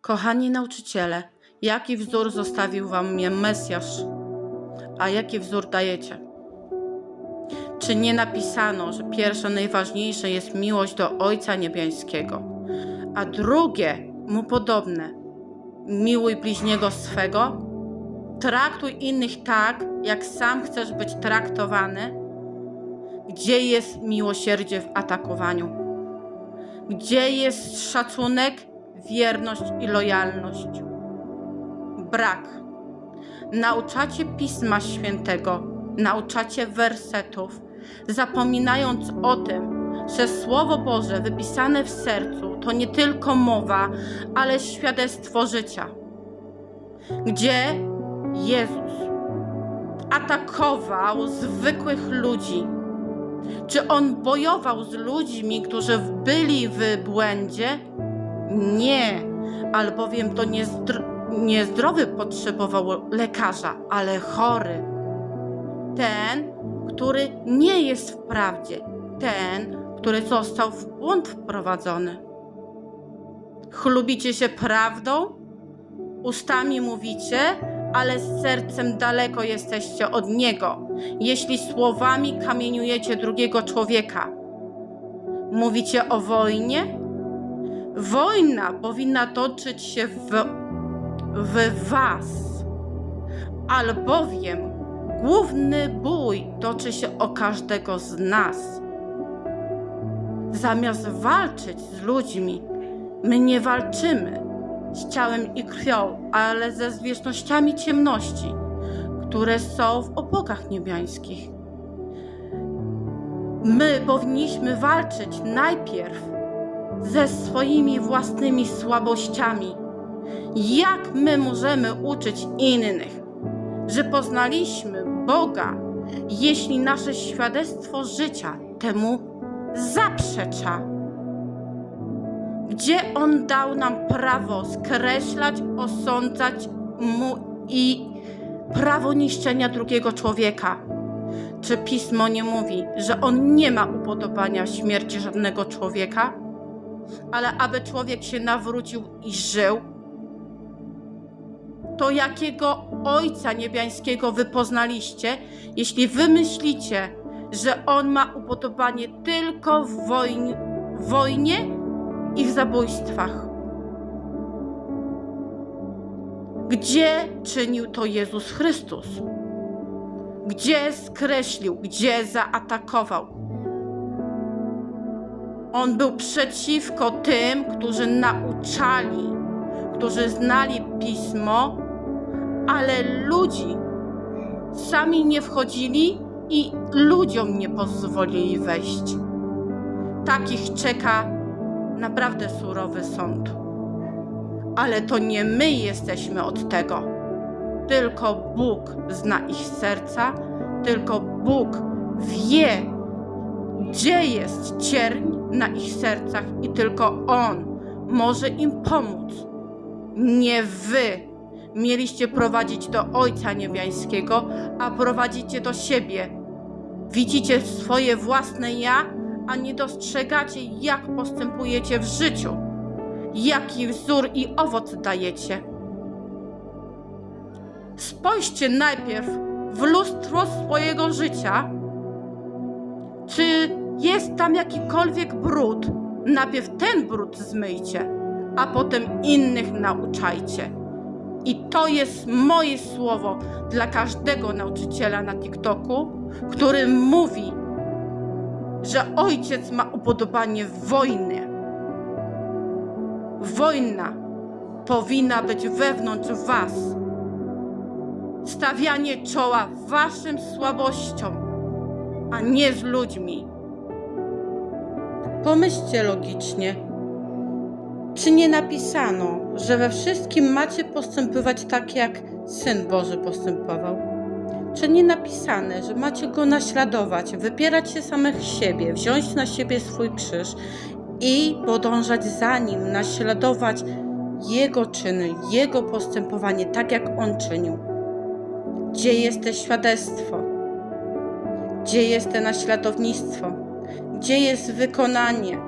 Kochani nauczyciele, jaki wzór zostawił wam mnie Mesjasz, a jaki wzór dajecie? Czy nie napisano, że pierwsze najważniejsze jest miłość do Ojca Niebiańskiego, a drugie mu podobne miłuj bliźniego swego? Traktuj innych tak, jak sam chcesz być traktowany? Gdzie jest miłosierdzie w atakowaniu? Gdzie jest szacunek, wierność i lojalność? Brak. Nauczacie Pisma Świętego, nauczacie wersetów, zapominając o tym, że Słowo Boże wypisane w sercu to nie tylko mowa, ale świadectwo życia. Gdzie Jezus atakował zwykłych ludzi, czy on bojował z ludźmi, którzy byli w błędzie? Nie, albowiem to niezdro, niezdrowy potrzebował lekarza, ale chory. Ten, który nie jest w prawdzie, ten, który został w błąd wprowadzony. Chlubicie się prawdą, ustami mówicie, ale z sercem daleko jesteście od Niego, jeśli słowami kamieniujecie drugiego człowieka. Mówicie o wojnie? Wojna powinna toczyć się w, w Was, albowiem główny bój toczy się o każdego z nas. Zamiast walczyć z ludźmi, my nie walczymy z ciałem i krwią, ale ze zwierzchnościami ciemności, które są w opokach niebiańskich. My powinniśmy walczyć najpierw ze swoimi własnymi słabościami. Jak my możemy uczyć innych, że poznaliśmy Boga, jeśli nasze świadectwo życia temu zaprzecza? Gdzie On dał nam prawo skreślać, osądzać mu i prawo niszczenia drugiego człowieka? Czy pismo nie mówi, że On nie ma upodobania śmierci żadnego człowieka, ale aby człowiek się nawrócił i żył? To jakiego Ojca Niebiańskiego wy poznaliście, jeśli wy myślicie, że On ma upodobanie tylko w wojnie, wojnie i w zabójstwach. Gdzie czynił to Jezus Chrystus? Gdzie skreślił, gdzie zaatakował? On był przeciwko tym, którzy nauczali, którzy znali pismo, ale ludzi sami nie wchodzili i ludziom nie pozwolili wejść. Takich czeka naprawdę surowy sąd. Ale to nie my jesteśmy od tego. Tylko Bóg zna ich serca, tylko Bóg wie, gdzie jest cierń na ich sercach i tylko On może im pomóc. Nie wy mieliście prowadzić do Ojca Niebiańskiego, a prowadzicie do siebie. Widzicie swoje własne ja, a nie dostrzegacie, jak postępujecie w życiu, jaki wzór i owoc dajecie. Spójrzcie najpierw w lustro swojego życia, czy jest tam jakikolwiek brud. Najpierw ten brud zmyjcie, a potem innych nauczajcie. I to jest moje słowo dla każdego nauczyciela na TikToku, który mówi, że ojciec ma upodobanie w wojnie. Wojna powinna być wewnątrz was. Stawianie czoła waszym słabościom, a nie z ludźmi. Pomyślcie logicznie. Czy nie napisano, że we wszystkim macie postępować tak, jak Syn Boży postępował? Czy nie napisane, że macie go naśladować, wypierać się samych siebie, wziąć na siebie swój krzyż i podążać za nim, naśladować jego czyny, jego postępowanie, tak jak on czynił? Gdzie jest to świadectwo? Gdzie jest to naśladownictwo? Gdzie jest wykonanie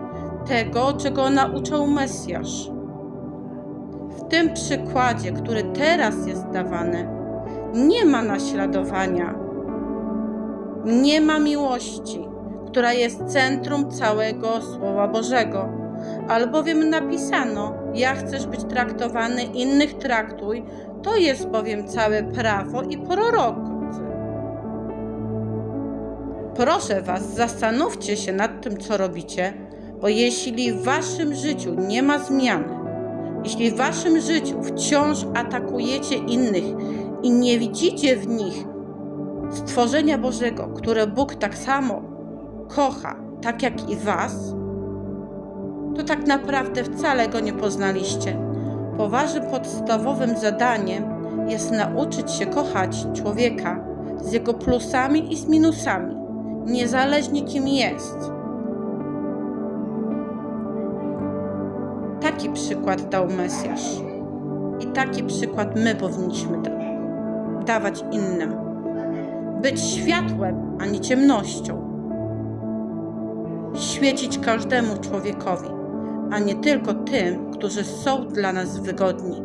tego, czego nauczał Mesjasz? W tym przykładzie, który teraz jest dawany, nie ma naśladowania, nie ma miłości, która jest centrum całego Słowa Bożego. Albowiem napisano: Ja chcesz być traktowany, innych traktuj, to jest bowiem całe prawo i prorocy. Proszę Was, zastanówcie się nad tym, co robicie, bo jeśli w Waszym życiu nie ma zmiany, jeśli w Waszym życiu wciąż atakujecie innych i nie widzicie w nich stworzenia Bożego, które Bóg tak samo kocha, tak jak i Was, to tak naprawdę wcale go nie poznaliście. Bo Waszym podstawowym zadaniem jest nauczyć się kochać człowieka z jego plusami i z minusami, niezależnie kim jest. Taki przykład dał Mesjasz. I taki przykład my powinniśmy da- dawać innym. Być światłem, a nie ciemnością. Świecić każdemu człowiekowi, a nie tylko tym, którzy są dla nas wygodni.